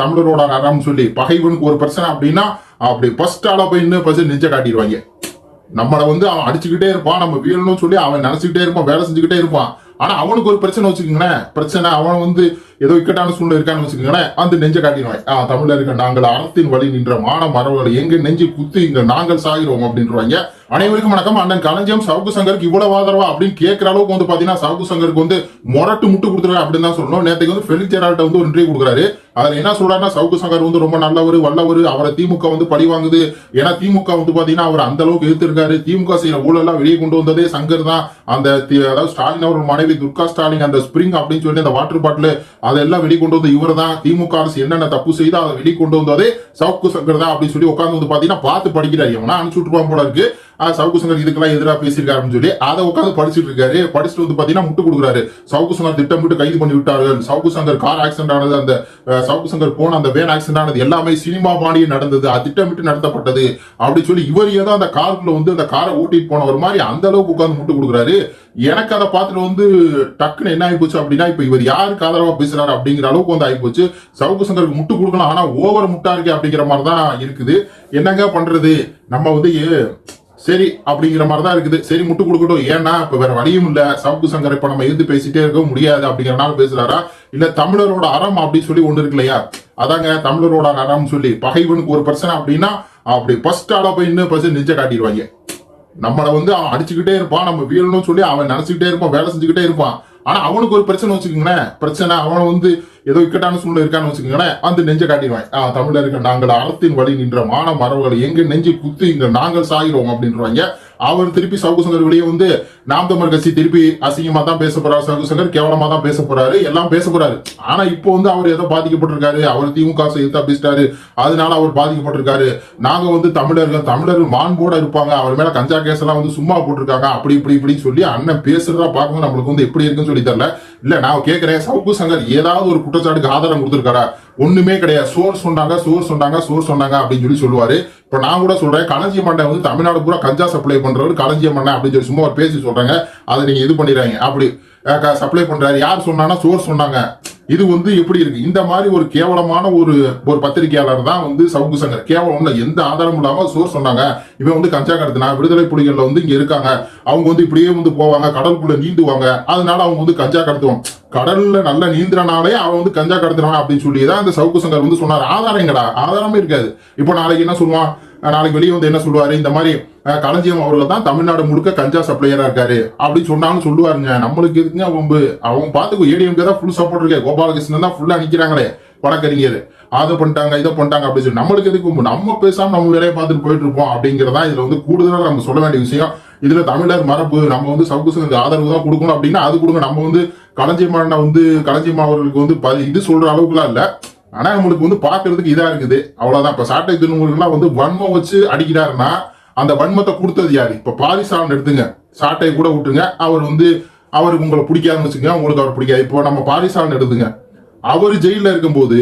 தமிழரோட அறம் சொல்லி பகைவனுக்கு ஒரு பிரச்சனை அப்படின்னா அப்படி ஃபர்ஸ்ட் ஆள போய் இன்னும் ஃபர்ஸ்ட் நெஞ்ச காட்டிடுவாங்க. நம்மளை வந்து அவன் அடிச்சுக்கிட்டே இருப்பான் நம்ம வீழணும்னு சொல்லி அவன் நினைச்சுக்கிட்டே இருப்பான் வேலை செஞ்சுக்கிட்டே இருப்பான். ஆனா அவனுக்கு ஒரு பிரச்சனை வச்சுக்கோங்களேன். பிரச்சனை அவன் வந்து ஏதோ இக்கட்டான சூழ்நிலை இருக்கான்னு வச்சுக்கோங்களேன். அந்த நெஞ்ச காட்டிடுவான் ஆஹ் தமிழர்கள் நாங்கள் அறத்தின் வழி நின்ற மான மரவர்கள் எங்க நெஞ்சு குத்து இங்க நாங்கள் சாகிறோம் அப்படின்றவாங்க. அனைவருக்கும் வணக்கம். அண்ணன் களஞ்சியம் சவுக்கு சங்கருக்கு இவ்வளவு ஆதரவா அப்படின்னு கேட்கிற அளவுக்கு வந்து பாத்தீங்கன்னா சவுக்கு சங்கருக்கு வந்து மொரட்டு முட்டு கொடுத்துருக்காரு அப்படின்னு தான் சொல்லணும். நேற்றுக்கு வந்து ஃபெலிக் ஜெரால்ட்ட வந்து ஒரு இன்டர்வியூ கொடுக்குறாரு. அதுல என்ன சொல்றாருன்னா சவுக்கு சங்கர் வந்து ரொம்ப நல்லவர் வல்லவர் அவரை திமுக வந்து பழி வாங்குது. ஏன்னா திமுக வந்து பாத்தீங்கன்னா அவர் அந்த அளவுக்கு எதிர்த்திருக்காரு. திமுக செய்யற ஊழலாம் வெளியே கொண்டு வந்ததே சங்கர் தான். அந்த அதாவது ஸ்டாலின் அவர் மனைவி துர்கா ஸ்டாலின் அந்த ஸ்பிரிங் அப்படின்னு சொல்லி அந்த வாட்டர் பாட்டில் அதெல்லாம் வெளியே கொண்டு வந்து இவர் தான். திமுக அரசு என்னென்ன தப்பு செய்து அதை வெளியே கொண்டு வந்ததே சவுக்கு சங்கர் தான் அப்படின்னு சொல்லி உட்காந்து வந்து பாத்தீங்கன்னா பார்த்து படிக்கிறார். எவனா அனுப்பிச்சு விட்டுருவான் போல இருக்கு. சவுக்கு சங்கர் இதுக்கெல்லாம் எதிராக பேசியிருக்காரு அப்படின்னு சொல்லி அதை உட்காந்து படிச்சுட்டு இருக்காரு. படிச்சுட்டு வந்து பாத்தீங்கன்னா முட்டு கொடுக்குறாரு. சவுக்கு சங்கர் திட்டமிட்டு கைது பண்ணி விட்டார்கள். சவுக்கு சங்கர் கார் ஆக்சிடென்ட் ஆனது அந்த சவுக்கு சங்கர் போன அந்த வேன் ஆக்சிடென்ட் ஆனது எல்லாமே சினிமா பாணியே நடந்தது. அது திட்டமிட்டு நடத்தப்பட்டது அப்படி சொல்லி இவர் ஏதோ அந்த காருக்குள்ள வந்து அந்த காரை ஓட்டிட்டு போனவர் மாதிரி அந்த அளவுக்கு உட்காந்து முட்டு கொடுக்குறாரு. எனக்கு அதை பார்த்துட்டு வந்து டக்குன்னு என்ன ஆகிப்போச்சு அப்படின்னா இப்ப இவர் யாருக்கு ஆதரவா பேசுறாரு அப்படிங்கிற அளவுக்கு வந்து ஆகிப்போச்சு சவுக்கு சங்கருக்கு முட்டு கொடுக்கலாம் ஆனா ஓவர் முட்டா இருக்கு அப்படிங்கிற மாதிரி தான் இருக்குது. என்னங்க பண்றது? நம்ம வந்து சரி அப்படிங்கிற மாதிரி தான் இருக்குது. சரி முட்டு கொடுக்கட்டும். ஏன்னா இப்ப வேற வழியும் இல்ல. சவுக்கு சங்கர் இப்ப நம்ம இருந்து பேசிட்டே இருக்க முடியாது அப்படிங்கிறனால பேசுறாரா? இல்ல தமிழரோட அறம் அப்படின்னு சொல்லி ஒண்ணு இருக்கு இல்லையா? அதாங்க தமிழரோட அறம் சொல்லி பகைவனுக்கு ஒரு பிரச்சனை அப்படின்னா அப்படி ஃபர்ஸ்ட் ஆட போய் இன்னும் ஃபர்ஸ்ட் நெஞ்ச காட்டிடுவாங்க. நம்மளை வந்து அவன் அடிச்சுக்கிட்டே இருப்பான் நம்ம வீழணும்னு சொல்லி அவன் நினைச்சுக்கிட்டே இருப்பான் வேலை செஞ்சுக்கிட்டே இருப்பான். ஆனா அவனுக்கு ஒரு பிரச்சனை வச்சுக்கோங்களேன். பிரச்சனை அவனை வந்து ஏதோ இக்கட்டான சூழ்நிலை இருக்கான்னு வச்சுக்கோங்களேன் அந்த நெஞ்சை காட்டிடுவேன். ஆ தமிழர்கள் நாங்கள் அறத்தின் வழி நின்ற மான மரபுகளை எங்க நெஞ்சு குத்து இங்க நாங்கள் சாகிறோம் அப்படின்றவாங்க. அவர் திருப்பி சவுக்கு சங்கர் வெளியே வந்து நாம் தமிழ் கட்சி திருப்பி அசிங்கமா தான் பேச போறாரு சவுக்கு சங்கர் கேவலமா தான் பேச போறாரு எல்லாம் பேச போறாரு. ஆனா இப்போ வந்து அவர் ஏதோ பாதிக்கப்பட்டிருக்காரு அவர் திமுக எதிர்த்தா பேசிட்டாரு அதனால அவர் பாதிக்கப்பட்டிருக்காரு. நாங்க வந்து தமிழர்கள் தமிழர்கள் மாண்போட இருப்பாங்க அவர் மேல கஞ்சா கேஸ் எல்லாம் வந்து சும்மா போட்டிருக்காங்க அப்படி இப்படி இப்படின்னு சொல்லி அண்ணன் பேசுறதா பார்க்கும்போது நம்மளுக்கு வந்து எப்படி இருக்குன்னு சொல்லி தெரியல இல்ல நான் கேட்கிறேன் சவுக்கு சங்கர் ஏதாவது ஒரு குற்றச்சாட்டுக்கு ஆதாரம் கொடுத்துருக்காரா? ஒண்ணுமே கிடையாது. சோர் சொன்னாங்க சோர் சொன்னாங்க சோர் சொன்னாங்க அப்படின்னு சொல்லி சொல்லுவாரு. இப்ப நான் கூட சொல்றேன் களஞ்சிய மண்டை வந்து தமிழ்நாடு பூரா கஞ்சா சப்ளை பண்றவர் களஞ்சிய மண்டை அப்படின்னு சொல்லி சும்மா ஒரு பேசி சொல்றாங்க. அதை நீங்க இது பண்ணிடுறாங்க. அப்படி சப்ளை பண்றாரு. யார் சொன்னாங்கன்னா சோர் சொன்னாங்க. இது வந்து எப்படி இருக்கு? இந்த மாதிரி ஒரு கேவலமான ஒரு ஒரு பத்திரிகையாளர் தான் வந்து சவுக்கு சங்கர். கேவலம் எந்த ஆதாரமும் இல்லாம சோர் சொன்னாங்க. இவன் வந்து கஞ்சா கடத்தினா விடுதலை புலிகள்ல வந்து இங்க இருக்காங்க. அவங்க வந்து இப்படியே வந்து போவாங்க கடலுக்குள்ள நீந்துவாங்க. அதனால அவங்க வந்து கஞ்சா கடத்துவாங்க கடல்ல நல்ல நீந்திரனாலே அவன் வந்து கஞ்சா கடத்துறான் அப்படின்னு சொல்லி தான் இந்த சவுக்கு சங்கர் வந்து சொன்னார். ஆதாரம் எங்கடா? ஆதாரமே இருக்காது. இப்போ நாளைக்கு என்ன சொல்லுவான்? நாளைக்கு வெளியே வந்து என்ன சொல்லுவாரு? இந்த மாதிரி களஞ்சியம் அவர்கள் தான் தமிழ்நாடு முழுக்க கஞ்சா சப்ளையரா இருக்காரு. அப்படின்னு சொன்னாலும் சொல்லுவாருங்க. நம்மளுக்கு இருக்குங்க அவங்க அவங்க பார்த்துக்கோ ஏடிஎம்கே தான் ஃபுல் சப்போர்ட் இருக்கே. கோபாலகிருஷ்ணன் தான் ஃபுல்லா நிக்கிறாங்களே வழக்கறிஞர். அதை பண்ணிட்டாங்க இதை பண்ணிட்டாங்க அப்படின்னு சொல்லி. நம்மளுக்கு எதுக்கு நம்ம பேசாம நம்ம வேலையை பார்த்துட்டு போயிட்டு இருப்போம் அப்படிங்கிறதா இதுல வந்து கூடுதலா நம்ம சொல்ல வேண்டிய விஷயம். இதுல தமிழர் மரபு நம்ம வந்து சவுக்கு ஆதரவு தான் கொடுக்கணும் அப்படின்னா அது கொடுங்க. நம்ம வந்து களஞ்சியமான வந்து களஞ்சியம் அவர்களுக்கு வந்து இது சொல்ற அளவுக்குலாம் இல்லை. ஆனா நம்மளுக்கு வந்து பாக்குறதுக்கு இதா இருக்குது. அவ்வளவுதான். இப்ப சாட்டை திருநூறுலாம் வந்து வன்மம் வச்சு அடிக்கிறாருன்னா அந்த வன்மத்தை கொடுத்தது யாரு? இப்ப பாரிசாலன் எடுத்துங்க. சாட்டையை கூட விட்டுருங்க. அவர் வந்து அவருக்கு உங்களை பிடிக்காதுன்னு வச்சுங்க உங்களுக்கு அவர் பிடிக்காது. இப்போ நம்ம பாரிசாலன் எடுத்துங்க. அவர் ஜெயில இருக்கும்போது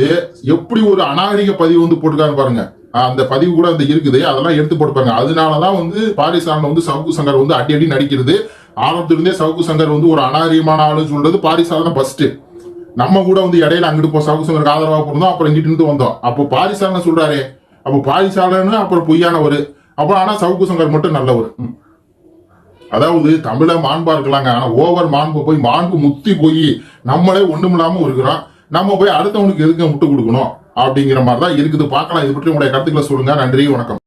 எப்படி ஒரு அநாகரிக பதிவு வந்து போட்டுருக்காரு பாருங்க. அந்த பதிவு கூட அந்த இருக்குது. அதெல்லாம் எடுத்து போட்டுப்பாங்க அதனாலதான் வந்து பாரிசாலன் வந்து சவுக்கு சங்கர் வந்து அடி அடி நடிக்கிறது. ஆரம்பத்திலிருந்தே சவுக்கு சங்கர் வந்து ஒரு அனாரியமான ஆளுன்னு சொல்றது பாரிசாலன் ஃபர்ஸ்ட் நம்ம கூட வந்து இடையில அங்கிட்டு போ சவுக்கு ஆதரவா போனோம். அப்புறம் இங்கிட்டு இருந்து வந்தோம். அப்போ பாரிசாலன் சொல்றாரு. அப்போ பாரிசாலன்னு அப்புறம் பொய்யானவர் அப்புறம் ஆனா சவுக்கு சங்கர் மட்டும் நல்லவர். அதாவது தமிழ மாண்பா இருக்கலாங்க. ஆனா ஓவர் மாண்பு போய் மாண்பு முத்தி போய் நம்மளே ஒண்ணுமில்லாம இருக்கிறோம். நம்ம போய் அடுத்தவனுக்கு எதுக்கு முட்டு கொடுக்கணும்? அப்படிங்கிற மாதிரி தான் இருக்குது. பார்க்கலாம். இது பற்றி உங்களுடைய கருத்துக்களை சொல்லுங்க. நன்றி வணக்கம்.